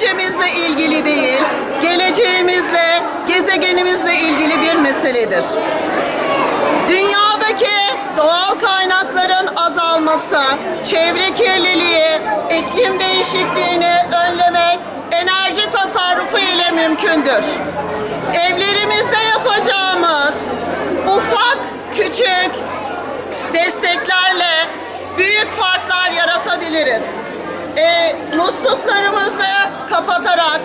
bütçemizle ilgili değil, geleceğimizle, gezegenimizle ilgili bir meseledir. Dünyadaki doğal kaynakların azalması, çevre kirliliği, iklim değişikliğini önlemek enerji tasarrufu ile mümkündür. Evlerimizde yapacağımız ufak küçük desteklerle büyük farklar yaratabiliriz. E, musluklarımızı kapatarak,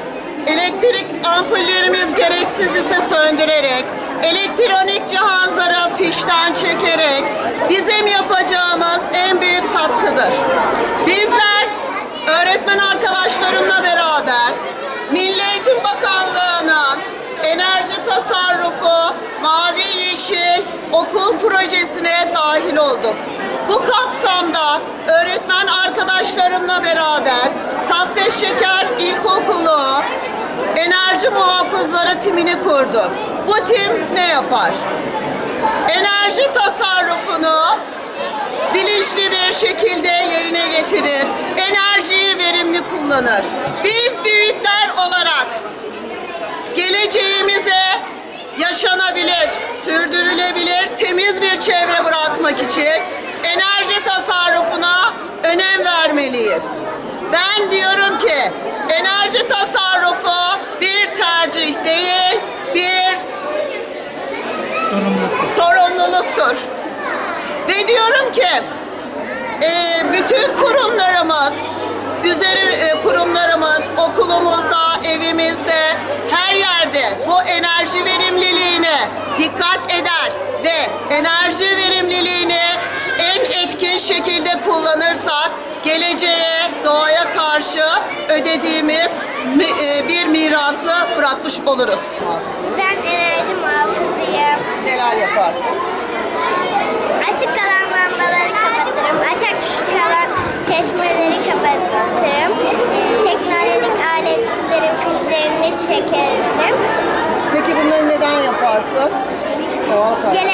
elektrik ampullerimiz gereksiz ise söndürerek, elektronik cihazları fişten çekerek bizim yapacağımız en büyük katkıdır. Bizler öğretmen arkadaşlarımla beraber Milli Eğitim Bakanlığı'nın enerji tasarrufu, mavi yeşil okul projesine dahil olduk. Bu kapsamda öğretmen arkadaşlarımla beraber Saffet Şeker İlkokulu enerji muhafızları timini kurduk. Bu tim ne yapar? Enerji tasarrufunu bilinçli bir şekilde yerine getirir. Enerjiyi verimli kullanır. Biz büyükler olarak geleceğimize yaşanabilir, sürdürülebilir, temiz bir çevre bırakmak için enerji tasarrufuna önem vermeliyiz. Ben diyorum ki enerji tasarrufu bir tercih değil, bir sorumluluktur. Ve diyorum ki e, bütün kurumlarımız, üzeri e, kurumlarımız, okulumuzda, evimizde, her yerde bu enerji verimliliğine dikkat eder ve enerji verimliliğini en etkin şekilde kullanırsak geleceğe, doğaya karşı ödediğimiz mi- e, bir mirası bırakmış oluruz. Ben enerji muhafızıyım. Neler yaparsın? Açık kalan lambaları kapatırım. Açık kalan çeşmeleri kapatırım. Teknolojik aletlerin fişlerini çekerim. Peki bunları neden yaparsın? Kaynak. Gele,